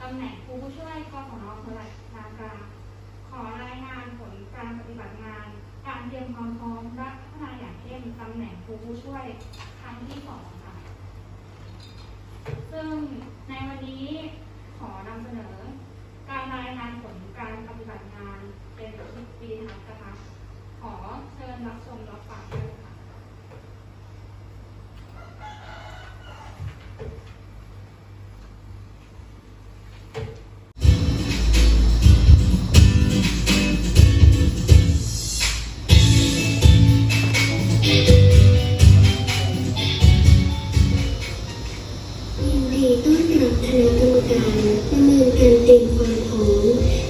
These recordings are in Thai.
ตำแหน่งครูผู้ช่วยกศนสระนากาขอรายงานผลการปฏิบัติงาน การเตรียมความพร้อมและพัฒนาอย่างเข้มตำแหน่งครูผู้ช่วยครั้งที่สองค่ะ ซึ่งในวันนี้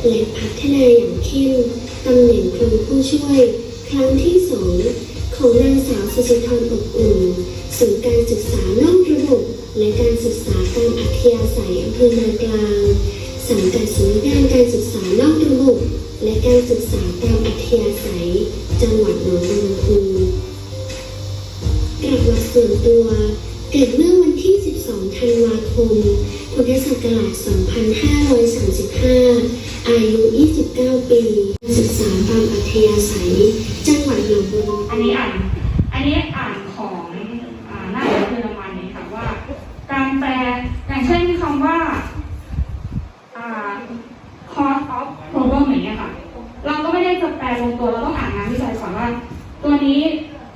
และพัฒนาอย่างเข้มตำแหน่งครูผู้ช่วย ครั้งที่สองของนางสาวสุจิธรอบอุ่นศูนย์การศึกษานอกระบบ และการศึกษาตามอัธยาศัยอำเภอนากลาง สังกัดสำนักงานการศึกษานอกระบบ และการศึกษาตามอัธยาศัย จังหวัดหนองบัวลำพูประวัติส่วนตัว เกิดเมื่อวันที่ 12 ธันวาคม พุทธศักราช 2535 อายุ 29 ปีศึกษาตามอัธยาศัย จังหวัดหนองบัวอันนี้อ่าน อันนี้อ่านของอ่าหน้าเยอรมันนี้ค่ะว่า การแปลอย่างเช่นคำว่าอ่า cause of problem อย่างเงี้ยค่ะ เราก็ไม่ได้จะแปลลงตัว เราต้องอ่านงานวิจัยก่อนว่า ตัวนี้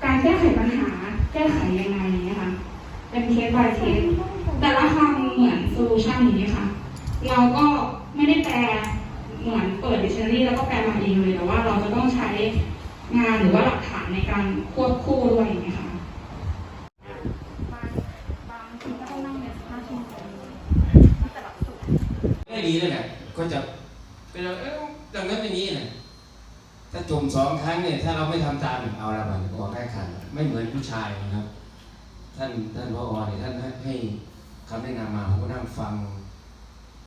การแก้ไขปัญหาแก้ไขยังไงอย่างเงี้ยค่ะเป็นเคส by เคสแต่ละคำเหมือน solution อย่างเงี้ยค่ะ เราก็ไม่ได้แปล เหมือนเปิด dictionary แล้วก็แปลมาเองเลยแต่ว่าเราจะต้องใช้งานหรือว่าหลักฐานในการควบคู่ด้วยอย่างเงี้ยค่ะบางบางทีก็ต้องนั่งในสภาพชั่วโมงแต่ละสุดไม่ดีเลยนะก็จะเป็นเอ้ยดังนั้นอย่างนี้นะถ้าจมสองครั้งเนี่ยถ้าเราไม่ทำตามเนี่ยเอาละมันออกได้ขันไม่เหมือนผู้ชายนะครับ ท่านท่านพ่อเนี่ยท่านให้ให้คำแนะนำมาผมก็นั่งฟัง